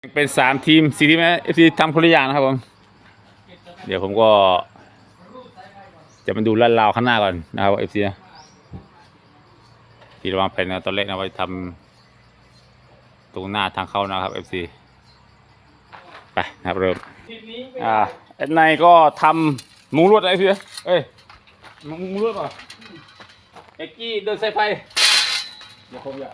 เป็นสามทีมสี่ทีมเอฟซีทำคนละอย่างนะครับผม เดี๋ยวผมก็ จะมาดูลาดราวข้างหน้าก่อนนะครับเอฟซีนะที่ระวางแผนนตอนแรกนะว่าจะทำตรงหน้าทางเข้านะครับเอฟซีไปนะครับเริ่มอ่าแอดไนก็ทำมุงลวดอะไรพี่เอ้ยมุงลวดป่ะเอ็กกี้เดินสายไฟเดี๋ยวผมจะ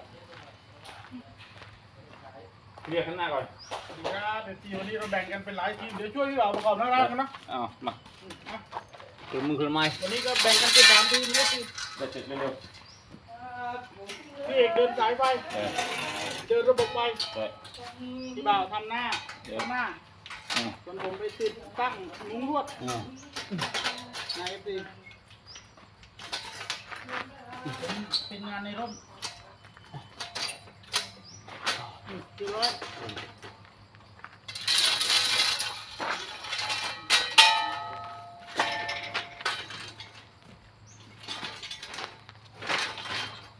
เรียกข้างหน้าก่อนสวัสดีครับเดี๋ยวทีวันนี้เราแบ่งกันเป็นหลายทีม เดี๋ยวช่วยพี่บ่าวประกอบหน้าร้านกันนะเอามาคือมือคือไม้วันนี้ก็แบ่งกันเป็นสามทีมนี่คือเดี๋ยวเสร็จเร็วพี่เอกเดินสายไฟๆเออเดินระบบไฟเออพี่บ่าวทำหน้าเดี๋ยวทำหน้าอืมส่วนผมไปติดตั้งมุ้งลวดอืมในเอฟซีเป็นงานในร่ม อืมเรียบร้อย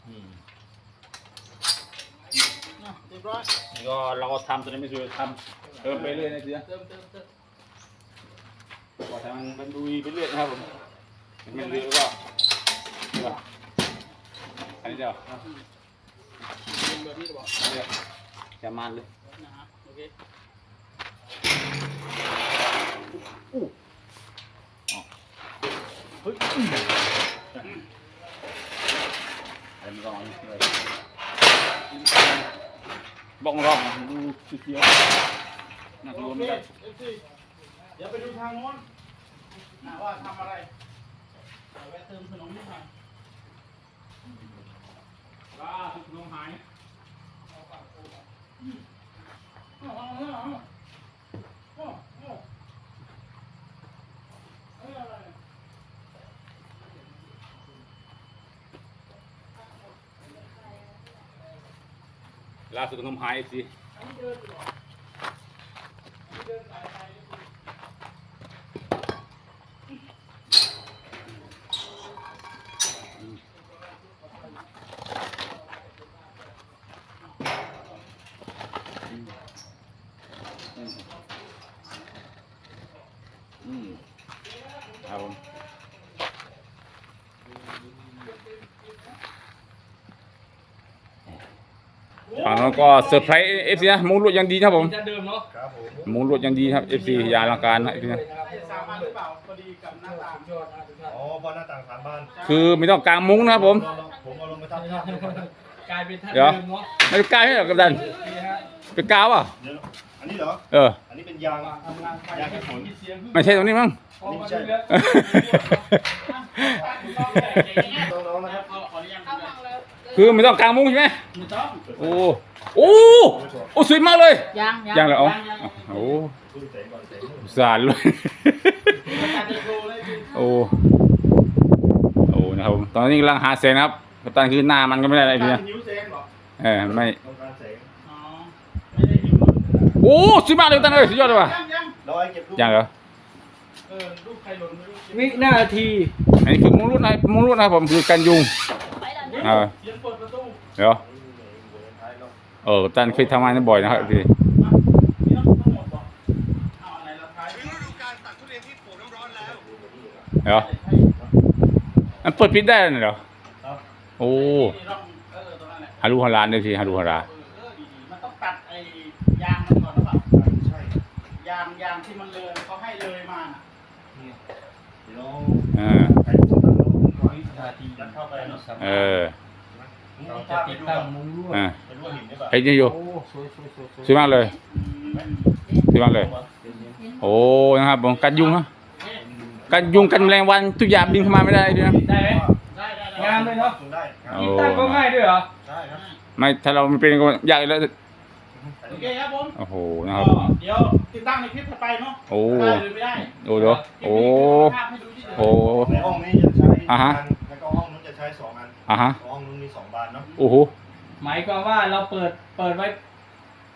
อืมอะเรียบร้อยนี่ก็เราก็ทำตัวนี้ไม่สวยทำเติมไปเรื่อยนะเสียเติมเติมเติมก็ทำมันดูไปเรื่อยนะครับผมมันดีก็นี่ก็อันนี้เดียว เป็นแบบนี้หรือเปล่า อันนี้เดียว จะมันเลยนะฮะโอเคเฮ้ยอันนี้ก็อันนี้เลยบ้องรอบดูเสียวน่ากลัวไม่ได้เอฟซีเดี๋ยวไปดูทางโน้นนะว่าทำอะไรเอาไว้เติมขนมนิดหน่อยล่าสุดลงหาย ล่าสุดลงหายสิ อันนี้เดินอยู่เหรออันนี้เดินสายไฟ อืมครับผม ฝั่งนั้นก็เซอร์ไพรส์เอฟซีนะมุงลวดยังดีนะครับผมจะเดิมเนาะครับผมมุงลวดยังดีครับเอฟซียาลังการนะ FC นะสามารถหรือเปล่าพอดีกับหน้าต่างอ๋อบ้านหน้าต่างสามบ้านคือไม่ต้องกางมุ้งนะครับผมผมเอาลงไปทับทับดูก่อนนะกลายเป็นท่านเดี๋ยวเดิมเนาะไม่ได้กางให้หรอกกัปตันนี่ฮะเป็นกาวอะเดี๋ยวอันนี้เหรอเอออันนี้เป็นยางทำงานไฟอยากให้ผลมีเสียงไม่ใช่ตรงนี้มั้งพอมาดู แล้วน้องๆนะครับเอาขออนุญาตเข้านะฟังแล้วคือไม่ต้องกางมุ้งใช่ไหมไม่ต้องโอ้โอ้โอ้สวยมากเลยยังยังเหรออ๋อโอ้ดูแสงก่อนแสงสารเลยการจะโชว์เลยคือโอ้โอ้นะครับผมตอนนี้กำลังหาแสงนะครับกัปตันคือหน้ามันก็ไม่ได้อะไรดีกานะรนิ้วเซนเหรอเออไม่ต้องการแสงอ๋อไม่ได้นิ้วโอ้สุดมากเลยกัปตันเอ้ยสุดยอดเลยว่ะยังยังเราไอ้เก็บรูปยังเหรอ วินาทีอันนี้คือมุ้งรุ่นนะมุ้งรุ่นนะครับผมคือกันยุงไปแล้วเออเสียงเปิดประตูเดี๋ยวเออกัปตันเคยทำงานนั้นบ่อยนะครับพี่อะนี่ต้องทั้งหมดบอกเอาอะไรละท้ายฤดูการตัดทุเรียนที่โผล่น้ำร้อนแล้วเดี๋ยวมันเปิดปิดได้เหรอครับโอ้นี่ต้องเออตรงนั้นแหละฮารุฮารานด้วยทีฮารุฮาราเออเออดีๆมันต้องตัดไอ้ยางมันก่อนหรือเปล่าใช่ยางยางที่มันเลยเขาให้เลยมาน่ะ เดี๋ยวเออใครสตาร์ทรถก่อนวินาทียัดเข้าไปเนาะเออเราจะติดตั้งมุ้งลวดอ่าเป็นว่าหินได้ป่ะเห็นอยู่โอ้สวยสวยสวยสวยสวยมากเลยสวยมากเลย โอ้นะครับผมกันยุงฮะกันยุงกันแมลงวันทุกอย่างบินเข้ามาไม่ได้ด้วยนะได้ไหมได้ได้ได้งามเลยเนาะทำได้ครับโอ้ติดตั้งก็ง่ายด้วยเหรอได้ครับไม่ถ้าเราไม่เป็นก็ยากอยู่แล้ว โอเคครับผมโอ้โหนะครับก็เดี๋ยวติดตั้งในคลิปถัดไปเนาะโอ้ ได้หรือไม่ได้โอ้เดี๋ยวโอ้ภาพให้ดูที่เฉยโอ้ ในห้องนี้จะใช้อ่าฮะอันแล้วก็ห้องนู้นจะใช้สองอัน อะฮะ ห้องนู้นมีสองบานเนาะ โอ้โห หมายความว่าเราเปิดเปิดไว้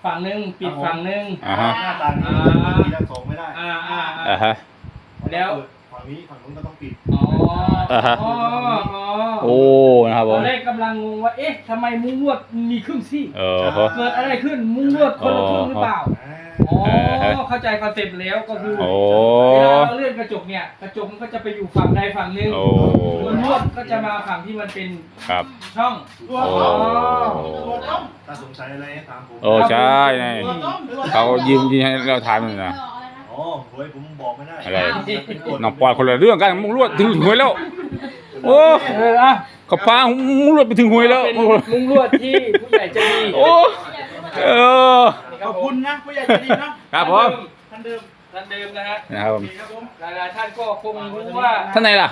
ฝั่งหนึ่งปิดฝั่งหนึ่ง อ่าฮะ หน้าต่างนี้อ่า มีทั้งสองไม่ได้อ่าอ่าอ่า อ่าฮะ แล้ว ฝั่งนี้ฝั่งนู้นก็ต้องปิด อ๋อ อ่าฮะ อ๋อ อ๋อโอ้นะครับผตอมนแรกกำลังงงว่าเอ๊ะทำไมมุ้งลวดมีครึ่งซี่ เออฮะเกิดอะไรขึ้นมุ้งลวดคนละครึ่งหรือเปล่าอ่าอ๋อเออเข้าใจคอนเซ็ปต์แล้วก็คือโอ้ เวลาเราเลื่อนกระจกเนี่ย กระจกมันก็จะไปอยู่ฝั่งใดฝั่งหนึ่งโอ้มุ้งลวดก็จะมาฝั่งที่มันเป็นครับ ช่องตัวโอ้ต้มตัวต้มถ้าสงสัยอะไรให้ถามผมโอ้ใช่ไงตัวต้มตัวต้มเขายืมยืมให้เราถ่ายมันนะ อ๋อหวยผมบอกไม่ได้อะไร เป็นกฎน้องปอนคนละเรื่องกันมุงลวดถึงหวยแล้ว โอ้เอออะเขาพามุงลวดไปถึงหวยแล้ว เป็นมุ้งลวดที่ผู้ใหญ่ใจะดีโอ้ เออ ขอบคุณนะผู้ใหญ่ใจดีเนาะครับผม ท่านเดิมท่านเดิมนะฮะนะครับผมครับผมหลายๆท่านก็คงรู้ว่าท่านไหนล่ะ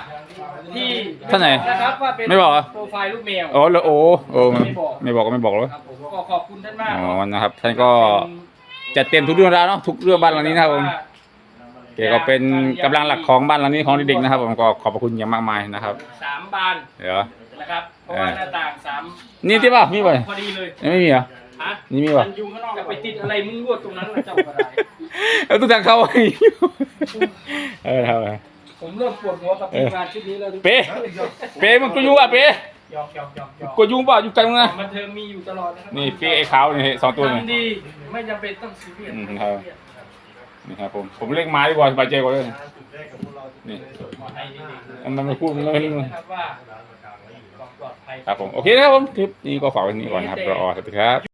ที่ท่านไหนนะครับว่าเป็นไม่บอกเหรอ โปรไฟล์ลูกแมวโอ้แล้วโอ้โอ้ไม่บอกก็ไม่บอกแล้วครับผมก็ขอบคุณท่านมากอ๋อนะครับ ท่านก็จัดเต็มทุกเรื่องราวเนาะทุกเรื่องบ้านหลังนี้นะครับผม แกก็เป็นกำลังหลักของบ้านหลังนี้ของเด็กๆนะครับ ผมก็ขอบพระคุณอย่างมากมายนะครับ สามบานเดี๋ยว นะครับเพราะว่าหน้าต่างสามนี่ที่ป่ะมีป่ะพอดีเลยไม่มีเหรอฮะนี่มีป่ะมันอยู่ข้างนอกจะไปติดอะไรมุ้งลวดตรงนั้นล่ะเจ้าก็ได้เออตู้ทางเข้าไว้เออครับผมเริ่มปวดหัวกับทีมงานชุดนี้แล้วเป๊ะเป๊ะมันกูยุ่งอะเป๊ะหยอกหยอกหยอกหยอกกูยุ่งป่ะอยู่ไกลมึงนะบันเทิงมีอยู่ตลอดนะครับนี่เป๊ะไอ้ขาวนี่สองตัวนี่ทำดีไม่จำเป็นต้องซีเรียสอืมครับ นี่ครับผมผมเรียกไม้ดีกว่าสบายใจกว่าเลยจุดแรกกับพวกเรานี่ขอให้ดีๆมันไม่พูดมันไม่รู้ครับว่าความปลยครับผมโอเคนะครับผมคลิปนี้ก็ฝากไว้ที่นี่ก่อนครับรอสวัสดีครับ